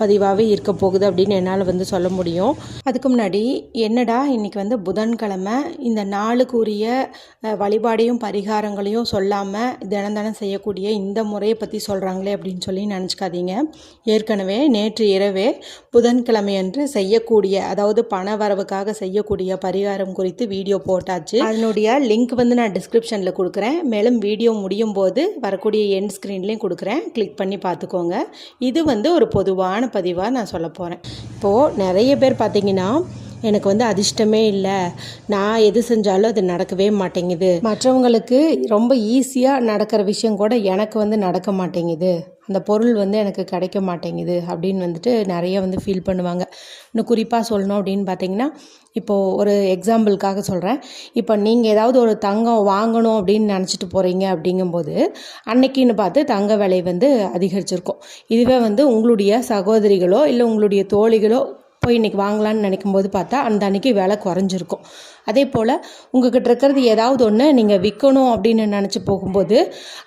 பதிவாகவே இருக்க போகுது அப்படின்னு என்னால் வந்து சொல்ல முடியும். அதுக்கு முன்னாடி என்னடா இன்றைக்கி வந்து புதன்கிழமை இந்த நாளுக்குரிய வழிபாடையும் பரிகாரங்களையும் சொல்லாமல் தினம் தினம் செய்யக்கூடிய இந்த முறையை பற்றி சொல்கிறாங்களே அப்படின்னு சொல்லி நினச்சிக்காதீங்க. ஏற்கனவே நேற்று இரவே புதன்கிழமை அன்று செய்யக்கூடிய அதாவது பண வரவுக்காக செய்யக்கூடிய பரிகாரம் குறித்து வீடியோ போட்டாச்சு. அதனுடைய லிங்க் வந்து நான் டிஸ்கிரிப்ஷனில் கொடுக்குறேன். மேலும் வீடியோ முடியும் போது வரக்கூடிய எண்ட் ஸ்க்ரீன்லேயும் கொடுக்குறேன். கிளிக் பண்ணி பார்த்துக்கோங்க. இது வந்து ஒரு பொதுவான பதிவாக நான் சொல்ல போகிறேன் இப்போது நிறைய பேர் பார்த்திங்கன்னா எனக்கு வந்து அதிர்ஷ்டமே இல்லை. நான் எது செஞ்சாலும் அது நடக்கவே மாட்டேங்குது. மற்றவங்களுக்கு ரொம்ப ஈஸியாக நடக்கிற விஷயம் கூட எனக்கு வந்து நடக்க மாட்டேங்குது. அந்த பொருள் வந்து எனக்கு கிடைக்க மாட்டேங்குது அப்படின்னு வந்துட்டு நிறைய வந்து ஃபீல் பண்ணுவாங்க. இன்னும் குறிப்பாக சொல்லணும் அப்படின்னு பார்த்தீங்கன்னா இப்போது ஒரு எக்ஸாம்பிளுக்காக சொல்கிறேன் இப்போ நீங்கள் ஏதாவது ஒரு தங்கம் வாங்கணும் அப்படின்னு நினச்சிட்டு போகிறீங்க அப்படிங்கும்போது அன்னைக்குன்னு பார்த்து தங்க விலை வந்து அதிகரிச்சிருக்கும். இதுவே வந்து உங்களுடைய சகோதரிகளோ இல்லை உங்களுடைய தோழிகளோ போய் இன்றைக்கி வாங்கலான்னு நினைக்கும் போது பார்த்தா அந்த அன்றைக்கி விலை குறைஞ்சிருக்கும். அதே போல் உங்ககிட்ட இருக்கிறது ஏதாவது ஒன்று நீங்கள் விற்கணும் அப்படின்னு நினச்சி போகும்போது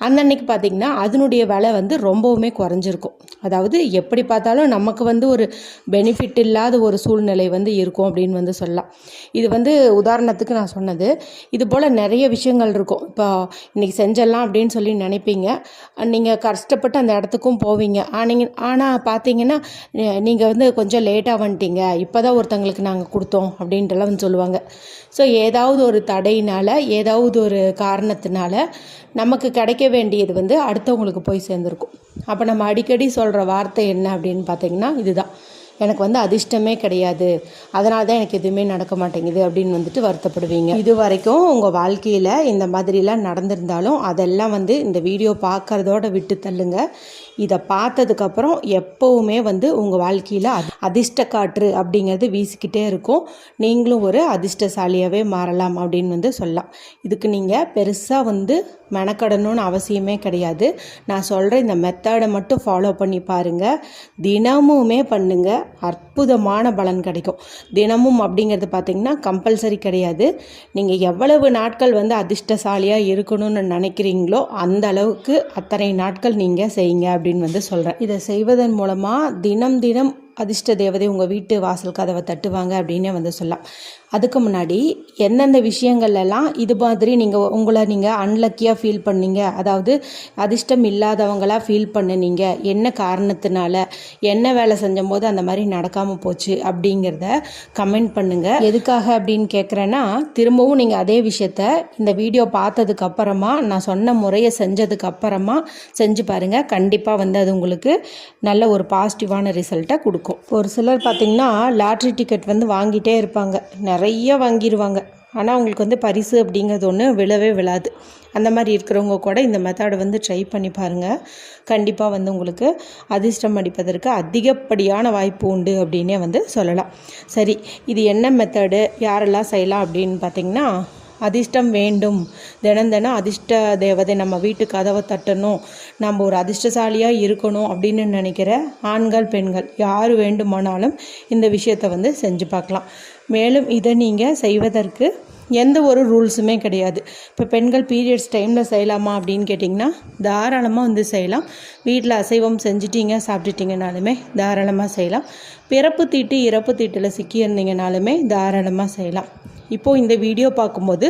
அந்த அன்னைக்கு பார்த்தீங்கன்னா அதனுடைய விலை வந்து ரொம்பவுமே குறைஞ்சிருக்கும். அதாவது எப்படி பார்த்தாலும் நமக்கு வந்து ஒரு பெனிஃபிட் இல்லாத ஒரு சூழ்நிலை வந்து இருக்கும் அப்படின்னு வந்து சொல்லலாம். இது வந்து உதாரணத்துக்கு நான் சொன்னது. இது போல் நிறைய விஷயங்கள் இருக்கும். இப்போ இன்றைக்கி செஞ்சிடலாம் அப்படின்னு சொல்லி நினைப்பீங்க. நீங்கள் கஷ்டப்பட்டு அந்த இடத்துக்கும் போவீங்க. ஆனீங்க ஆனால் பார்த்தீங்கன்னா நீங்கள் வந்து கொஞ்சம் லேட்டாக வந்துட்டீங்க. இப்போ தான் ஒருத்தங்களுக்கு நாங்கள் கொடுத்தோம் அப்படின்ட்டுலாம் வந்து சொல்லுவாங்க. ஸோ ஏதாவது ஒரு தடையினால் ஏதாவது ஒரு காரணத்தினால நமக்கு கிடைக்க வேண்டியது வந்து அடுத்தவங்களுக்கு போய் சேர்ந்துருக்கும். அப்போ நம்ம அடிக்கடி சொல்கிற வார்த்தை என்ன அப்படின்னு பார்த்தீங்கன்னா இதுதான். எனக்கு வந்து அதிர்ஷ்டமே கிடையாது. அதனால தான் எனக்கு எதுவுமே நடக்க மாட்டேங்குது அப்படின்னு வந்துட்டு வருத்தப்படுவீங்க. இது வரைக்கும் உங்கள் வாழ்க்கையில் இந்த மாதிரிலாம் நடந்திருந்தாலும் அதெல்லாம் வந்து இந்த வீடியோ பார்க்கறதோட விட்டு தள்ளுங்க. இதை பார்த்ததுக்கப்புறம் எப்போவுமே வந்து உங்கள் வாழ்க்கையில் அதிர்ஷ்ட காற்று அப்படிங்கிறது வீசிக்கிட்டே இருக்கும். நீங்களும் ஒரு அதிர்ஷ்டசாலியாகவே மாறலாம் அப்படின்னு வந்து சொல்லலாம். இதுக்கு நீங்கள் பெருசாக வந்து மெனக்கடணும்னு அவசியமே கிடையாது. நான் சொல்கிற இந்த மெத்தடை மட்டும் ஃபாலோ பண்ணி பாருங்கள் தினமுமே பண்ணுங்கள் அற்புதமான பலன் கிடைக்கும். தினமும் அப்படிங்கிறது பார்த்தீங்கன்னா கம்பல்சரி கிடையாது. நீங்கள் எவ்வளவு நாட்கள் வந்து அதிர்ஷ்டசாலியாக இருக்கணும்னு நினைக்கிறீங்களோ அந்த அளவுக்கு அத்தனை நாட்கள் நீங்கள் செய்யுங்க அப்படின்னு வந்து சொல்கிறேன் இதை செய்வதன் மூலமாக தினம் தினம் அதிர்ஷ்ட தேவதை உங்கள் வீட்டு வாசல் கதவை தட்டுவாங்க அப்படின்னே வந்து சொல்லலாம். அதுக்கு முன்னாடி எந்தெந்த விஷயங்கள்லாம் இது மாதிரி நீங்கள் உங்களை நீங்கள் அன்லக்கியாக ஃபீல் பண்ணீங்க? அதாவது அதிர்ஷ்டம் இல்லாதவங்களாக ஃபீல் பண்ணுனீங்க? என்ன காரணத்தினால? என்ன வேலை செஞ்சபோது அந்த மாதிரி நடக்காமல் போச்சு? அப்படிங்கிறத கமெண்ட் பண்ணுங்கள் எதுக்காக அப்படின்னு கேட்குறேன்னா திரும்பவும் நீங்கள் அதே விஷயத்த இந்த வீடியோ பார்த்ததுக்கப்புறமா நான் சொன்ன முறையை செஞ்சதுக்கப்புறமா செஞ்சு பாருங்கள் கண்டிப்பாக வந்து அது உங்களுக்கு நல்ல ஒரு பாசிட்டிவான ரிசல்ட்டை கொடுக்கும். ஒரு சிலர் பார்த்திங்கன்னா லாட்ரி டிக்கெட் வந்து வாங்கிட்டே இருப்பாங்க. நிறைய வாங்கிடுவாங்க ஆனால் அவங்களுக்கு வந்து பரிசு அப்படிங்கிறது ஒன்று விழவே விழாது. அந்த மாதிரி இருக்கிறவங்க கூட இந்த மெத்தடை வந்து ட்ரை பண்ணி பாருங்கள் கண்டிப்பாக வந்து உங்களுக்கு அதிர்ஷ்டம் அடிப்பதற்கு அதிகப்படியான வாய்ப்பு உண்டு அப்படின்னே வந்து சொல்லலாம். சரி இது என்ன மெத்தடு யாரெல்லாம் செய்யலாம் அப்படின்னு பார்த்தீங்கன்னா அதிர்ஷ்டம் வேண்டும். தினம் தினம் அதிர்ஷ்ட தேவதை நம்ம வீட்டு கதவை தட்டணும். நம்ம ஒரு அதிர்ஷ்டசாலியாக இருக்கணும் அப்படின்னு நினைக்கிற ஆண்கள் பெண்கள் யார் வேண்டுமானாலும் இந்த விஷயத்தை வந்து செஞ்சு பார்க்கலாம். மேலும் இதை நீங்கள் செய்வதற்கு எந்த ஒரு ரூல்ஸுமே கிடையாது. இப்போ பெண்கள் பீரியட்ஸ் டைமில் செய்யலாமா அப்படின்னு கேட்டிங்கன்னா தாராளமாக வந்து செய்யலாம். வீட்டில் அசைவம் செஞ்சிட்டீங்க சாப்பிட்டுட்டீங்கனாலுமே தாராளமாக செய்யலாம். பிறப்பு தீட்டு இறப்பு தீட்டில் சிக்கியிருந்தீங்கனாலுமே தாராளமாக செய்யலாம். இப்போது இந்த வீடியோ பார்க்கும்போது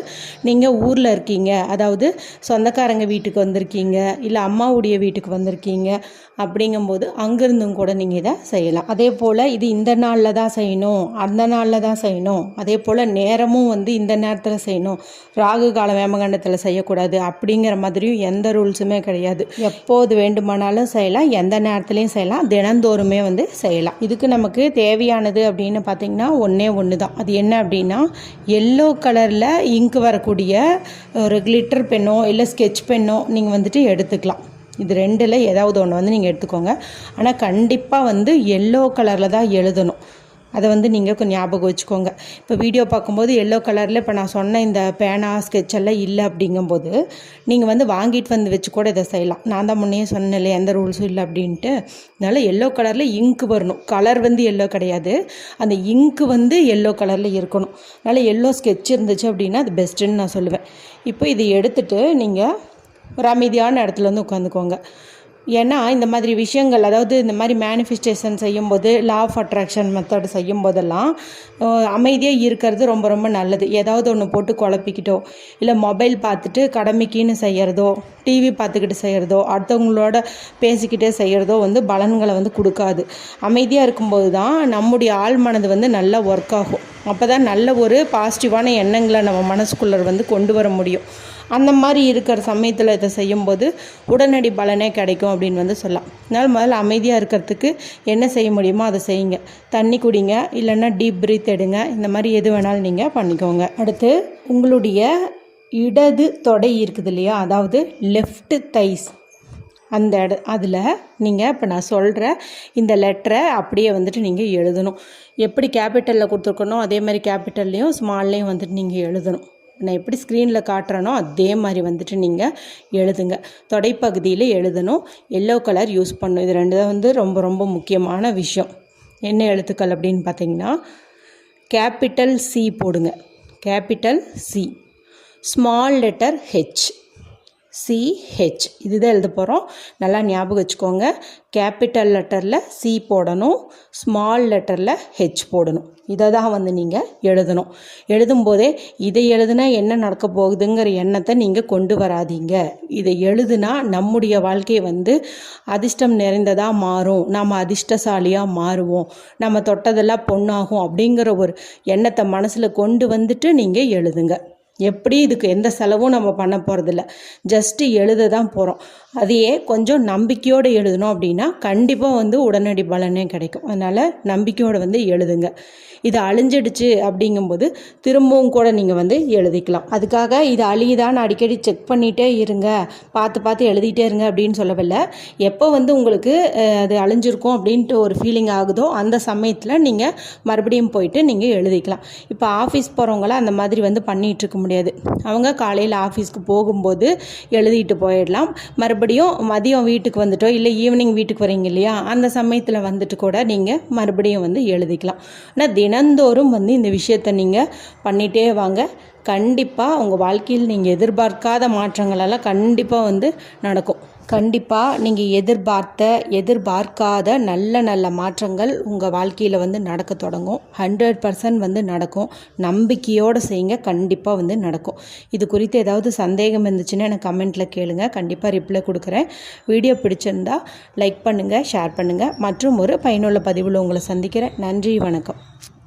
நீங்கள் ஊரில் இருக்கீங்க. அதாவது சொந்தக்காரங்க வீட்டுக்கு வந்திருக்கீங்க. இல்லை அம்மாவுடைய வீட்டுக்கு வந்திருக்கீங்க. அப்படிங்கும்போது அங்கேருந்தும் கூட நீங்கள் இதை செய்யலாம். அதே போல் இது இந்த நாளில் தான் செய்யணும். அந்த நாளில் தான் செய்யணும். அதே போல் நேரமும் வந்து இந்த நேரத்தில் செய்யணும். ராகு கால வேமகண்டத்தில் செய்யக்கூடாது. அப்படிங்கிற மாதிரியும் எந்த ரூல்ஸுமே கிடையாது. எப்போது வேண்டுமானாலும் செய்யலாம். எந்த நேரத்துலையும் செய்யலாம். தினந்தோறுமே வந்து செய்யலாம். இதுக்கு நமக்கு தேவையானது அப்படின்னு பார்த்தீங்கன்னா ஒன்றே ஒன்று தான் அது என்ன அப்படின்னா எல்லோ கலரில் இங்க் வரக்கூடிய ஒரு கிளிட்டர் பென்னோ இல்லை ஸ்கெட்ச் பென்னோ நீங்கள் வந்துட்டு எடுத்துக்கலாம். இது ரெண்டில் ஏதாவது ஒன்று வந்து நீங்கள் எடுத்துக்கோங்க. ஆனால் கண்டிப்பாக வந்து எல்லோ கலரில் தான் எழுதணும். அதை வந்து நீங்கள் கொஞ்சம் ஞாபகம் வச்சுக்கோங்க. இப்போ வீடியோ பார்க்கும்போது எல்லோ கலரில் இப்போ நான் சொன்ன இந்த பேனா ஸ்கெட்ச் எல்லாம் இல்லை அப்படிங்கும்போது நீங்கள் வந்து வாங்கிட்டு வந்து வச்சு கூட இதை செய்யலாம். நான் தான் முன்னே சொன்னேன் இல்லையா எந்த ரூல்ஸும் இல்லை அப்படின்ட்டு. அதனால் எல்லோ கலரில் இங்கு வரணும். கலர் வந்து எல்லோ கிடையாது. அந்த இங்க்கு வந்து எல்லோ கலரில் இருக்கணும். அதனால் எல்லோ ஸ்கெட்ச் இருந்துச்சு அப்படின்னா அது பெஸ்ட்டுன்னு நான் சொல்லுவேன். இப்போ இதை எடுத்துகிட்டு நீங்கள் ஒரு அமைதியான இடத்துல வந்து உட்காந்துக்கோங்க. ஏன்னா இந்த மாதிரி விஷயங்கள் அதாவது இந்த மாதிரி மேனிஃபெஸ்டேஷன் செய்யும்போது லா ஆஃப் அட்ராக்ஷன் மெத்தட் செய்யும் போதெல்லாம் அமைதியாக இருக்கிறது ரொம்ப ரொம்ப நல்லது. ஏதாவது ஒன்று போட்டு குழப்பிக்கிட்டோ இல்லை மொபைல் பார்த்துட்டு கடமைக்குன்னு செய்கிறதோ டிவி பார்த்துக்கிட்டு செய்கிறதோ அடுத்தவங்களோட பேசிக்கிட்டே செய்கிறதோ வந்து பலன்களை வந்து கொடுக்காது. அமைதியாக இருக்கும்போது தான் நம்முடைய ஆள் மனது வந்து நல்லா ஒர்க் ஆகும். அப்போ தான் நல்ல ஒரு பாசிட்டிவான எண்ணங்களை நம்ம மனசுக்குள்ளே வந்து கொண்டு வர முடியும். அந்த மாதிரி இருக்கிற சமயத்தில் இதை செய்யும்போது உடனடி பலனே கிடைக்கும் அப்படின்னு வந்து சொல்லலாம். அதனால் முதல்ல அமைதியாக இருக்கிறதுக்கு என்ன செய்ய முடியுமோ அதை செய்யுங்க. தண்ணி குடிங்க இல்லைன்னா டீப் ப்ரீத் எடுங்க. இந்த மாதிரி எது வேணாலும் நீங்கள் பண்ணிக்கோங்க. அடுத்து உங்களுடைய இடது தொடை இருக்குது இல்லையா? அதாவது லெஃப்ட் தைஸ் அந்த இட அதில் நீங்கள் இப்போ நான் சொல்கிற இந்த லெட்டரை அப்படியே வந்துட்டு நீங்கள் எழுதணும். எப்படி கேபிட்டலில் கொடுத்துருக்கணும் அதே மாதிரி கேபிட்டல்லையும் ஸ்மால்லையும் வந்துட்டு நீங்கள் எழுதணும். நான் எப்படி ஸ்க்ரீனில் காட்டுறேனோ அதே மாதிரி வந்துட்டு நீங்கள் எழுதுங்க. தொடைப்பகுதியில் எழுதணும். எல்லோ கலர் யூஸ் பண்ணும் இது ரெண்டு தான் வந்து ரொம்ப ரொம்ப முக்கியமான விஷயம். என்ன எழுத்துக்கள் அப்படின்னு பார்த்தீங்கன்னா கேபிட்டல் சி போடுங்க. Capital C small letter H CH இதுதான் எழுத போகிறோம் நல்லா ஞாபகம் வச்சுக்கோங்க. கேபிட்டல் லெட்டரில் சி போடணும். ஸ்மால் லெட்டரில் ஹெச் போடணும். இதை தான் வந்து நீங்கள் எழுதணும். எழுதும்போதே இதை எழுதுனா என்ன நடக்க போகுதுங்கிற எண்ணத்தை நீங்கள் கொண்டு வராதீங்க. இதை எழுதுனா நம்முடைய வாழ்க்கை வந்து அதிர்ஷ்டம் நிறைந்ததாக மாறும். நம்ம அதிர்ஷ்டசாலியாக மாறுவோம். நம்ம தொட்டதெல்லாம் பொண்ணாகும் அப்படிங்கிற ஒரு எண்ணத்தை மனசில் கொண்டு வந்துட்டு நீங்கள் எழுதுங்க. எப்படி இதுக்கு எந்த செலவும் நம்ம பண்ண போகிறதில்ல ஜஸ்ட்டு எழுத தான் போகிறோம் அதையே கொஞ்சம் நம்பிக்கையோடு எழுதணும் அப்படின்னா கண்டிப்பாக வந்து உடனடி பலனே கிடைக்கும். அதனால் நம்பிக்கையோடு வந்து எழுதுங்க. இது அழிஞ்சிடுச்சு அப்படிங்கும்போது திரும்பவும் கூட நீங்கள் வந்து எழுதிக்கலாம். அதுக்காக இது அழியுதான்னு அடிக்கடி செக் பண்ணிகிட்டே இருங்க. பார்த்து பார்த்து எழுதிட்டே இருங்க அப்படின்னு சொல்லவில்லை. எப்போ வந்து உங்களுக்கு அது அழிஞ்சிருக்கும் அப்படின்ட்டு ஒரு ஃபீலிங் ஆகுதோ அந்த சமயத்தில் நீங்கள் மறுபடியும் போயிட்டு நீங்கள் எழுதிக்கலாம். இப்போ ஆஃபீஸ் போகிறவங்களாம் அந்த மாதிரி வந்து பண்ணிகிட்ருக்க முடியாது. அவங்க காலையில் ஆஃபீஸ்க்கு போகும்போது எழுதிட்டு போயிடலாம். மறுபடியும் மதியம் வீட்டுக்கு வந்துட்டோ இல்லை ஈவினிங் வீட்டுக்கு வரீங்க இல்லையா அந்த சமயத்தில் வந்துட்டு கூட நீங்கள் மறுபடியும் வந்து எழுதிக்கலாம். ஆனால் தினந்தோறும் வந்து இந்த விஷயத்தை நீங்கள் பண்ணிகிட்டே வாங்க. கண்டிப்பாக உங்கள் வாழ்க்கையில் நீங்கள் எதிர்பார்க்காத மாற்றங்களெல்லாம் கண்டிப்பாக வந்து நடக்கும். கண்டிப்பாக நீங்கள் எதிர்பார்த்த எதிர்பார்க்காத நல்ல நல்ல மாற்றங்கள் உங்கள் வாழ்க்கையில் வந்து நடக்க தொடங்கும். ஹண்ட்ரட் பர்சன்ட் வந்து நடக்கும். நம்பிக்கையோடு செய்யுங்க. கண்டிப்பாக வந்து நடக்கும். இது குறித்து ஏதாவது சந்தேகம் இருந்துச்சுன்னா எனக்கு கமெண்ட்டில் கேளுங்க. கண்டிப்பாக ரிப்ளை கொடுக்குறேன். வீடியோ பிடிச்சிருந்தா லைக் பண்ணுங்கள் ஷேர் பண்ணுங்கள் மற்றும் ஒரு பயனுள்ள பதிவில் உங்களை சந்திக்கிறேன். நன்றி வணக்கம்.